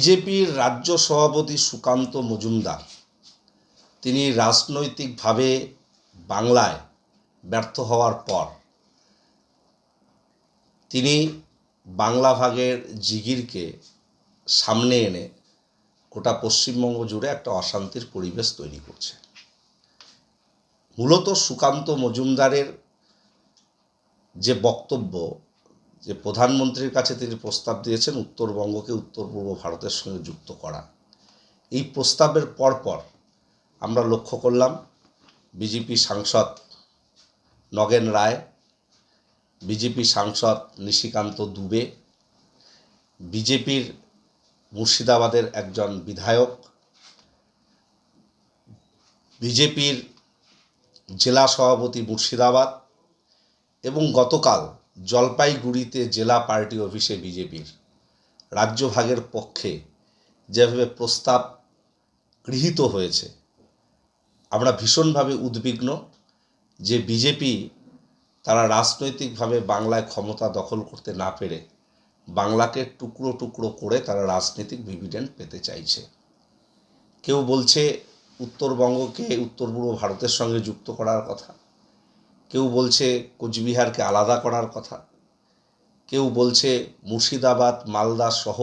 বিজেপির রাজ্য সভাপতি সুকান্ত মজুমদার। তিনি রাজনৈতিকভাবে বাংলায় ব্যর্থ হওয়ার পর তিনি বাংলা ভাগের জিগিরকে সামনে এনে গোটা পশ্চিমবঙ্গ জুড়ে একটা অশান্তির পরিবেশ তৈরি করছে। মূলত সুকান্ত মজুমদারের যে বক্তব্য যে প্রধানমন্ত্রীর কাছে তিনি প্রস্তাব দিয়েছেন উত্তরবঙ্গকে উত্তর পূর্ব ভারতের সঙ্গে যুক্ত করা। এই প্রস্তাবের পরপর আমরা লক্ষ্য করলাম বিজেপি সাংসদ নগেন রায়, বিজেপি সাংসদ নিশিকান্ত দুবে, বিজেপির মুর্শিদাবাদের একজন বিধায়ক, বিজেপির জেলা সভাপতি মুর্শিদাবাদ এবং গতকাল জলপাইগুড়িতে জেলা পার্টি অফিসে বিজেপির। রাজ্যভাগের পক্ষে যেভাবে প্রস্তাব গৃহীত হয়েছে, আমরা ভীষণভাবে উদ্বিগ্ন যে বিজেপি তারা রাজনৈতিকভাবে বাংলায় ক্ষমতা দখল করতে না পেরে বাংলাকে টুকরো টুকরো করে তারা রাজনৈতিক ডিভিডেন্ড পেতে চাইছে। কেউ বলছে উত্তরবঙ্গকে উত্তর পূর্ব ভারতের সঙ্গে যুক্ত করার কথা কেউ বলছে কোচবিহারকে আলাদা করার কথা, কেউ বলছে মুর্শিদাবাদ, মালদা সহ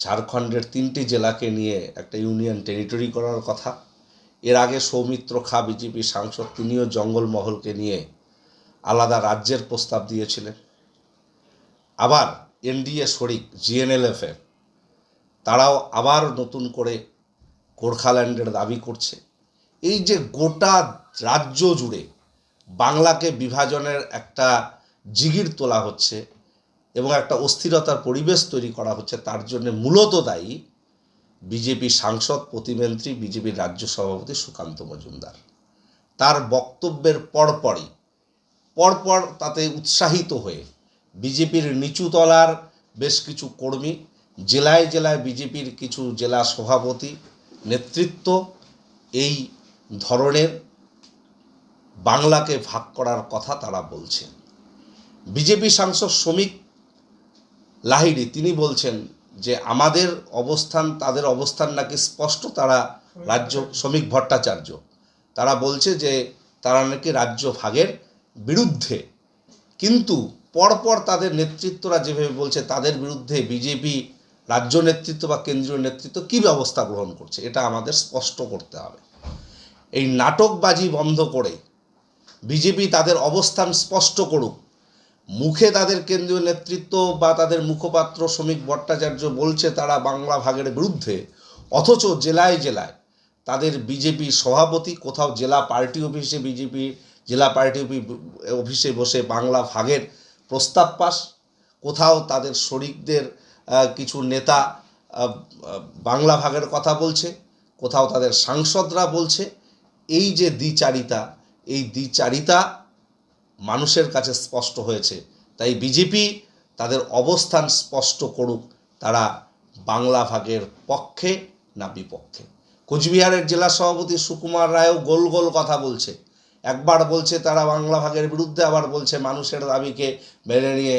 ঝাড়খণ্ডের তিনটি জেলাকে নিয়ে একটা ইউনিয়ন টেরিটরি করার কথা। এর আগে সৌমিত্র খা, বিজেপি সাংসদ, তিনিও জঙ্গলমহলকে নিয়ে আলাদা রাজ্যের প্রস্তাব দিয়েছিলেন। আবার এনডিএ শরিক জিএনএলএফের তারাও আবার নতুন করে গোর্খাল্যান্ডের দাবি করছে। এই যে গোটা রাজ্য জুড়ে বাংলাকে বিভাজনের একটা জিগির তোলা হচ্ছে এবং একটা অস্থিরতার পরিবেশ তৈরি করা হচ্ছে, তার জন্য মূলত দায়ী বিজেপি সাংসদ, প্রতিমন্ত্রী, বিজেপির রাজ্য সভাপতি সুকান্ত মজুমদার। তার বক্তব্যের পরপরই, পরপর তাতে উৎসাহিত হয়ে বিজেপির নিচুতলার বেশ কিছু কর্মী, জেলায় জেলায় বিজেপির কিছু জেলা সভাপতি নেতৃত্ব এই ধরনের বাংলাকে ভাগ করার কথা তারা বলছেন বিজেপি সাংসদ শ্রমিক লাহিড়ি, তিনি বলছেন যে আমাদের অবস্থান, তাদের অবস্থান নাকি স্পষ্ট, তারা রাজ্য শ্রমিক ভট্টাচার্য। তারা বলছে যে তারা নাকি রাজ্য ভাগের বিরুদ্ধে। কিন্তু পরপর তাদের নেতৃত্বরা যেভাবে বলছে, তাদের বিরুদ্ধে বিজেপি রাজ্য নেতৃত্ব বা কেন্দ্রীয় নেতৃত্ব কী ব্যবস্থা গ্রহণ করছে, এটা আমাদের স্পষ্ট করতে হবে। এই নাটকবাজি বন্ধ করে বিজেপি তাদের অবস্থান স্পষ্ট করুক। মুখে তাদের কেন্দ্রীয় নেতৃত্ব বা তাদের মুখপাত্র শ্রমিক ভট্টাচার্য বলছে তারা বাংলা ভাগের বিরুদ্ধে, অথচ জেলায় জেলায় তাদের বিজেপি সভাপতি কোথাও জেলা পার্টি অফিসে বিজেপি, জেলা পার্টি অফি- অফিসে বসে বাংলা ভাগের প্রস্তাব পাস। কোথাও তাদের শরিকদের কিছু নেতা বাংলা ভাগের কথা বলছে, কোথাও তাদের সাংসদরা বলছে। এই যে দ্বিচারিতা এই দ্বিচারিতা মানুষের কাছে স্পষ্ট হয়েছে। তাই বিজেপি তাদের অবস্থান স্পষ্ট করুক, তারা বাংলা ভাগের পক্ষে না বিপক্ষে। কোচবিহারের জেলা সভাপতি সুকুমার রায়ও গোল গোল কথা বলছে। একবার বলছে তারা বাংলা ভাগের বিরুদ্ধে, আবার বলছে মানুষের দাবিকে মেনে নিয়ে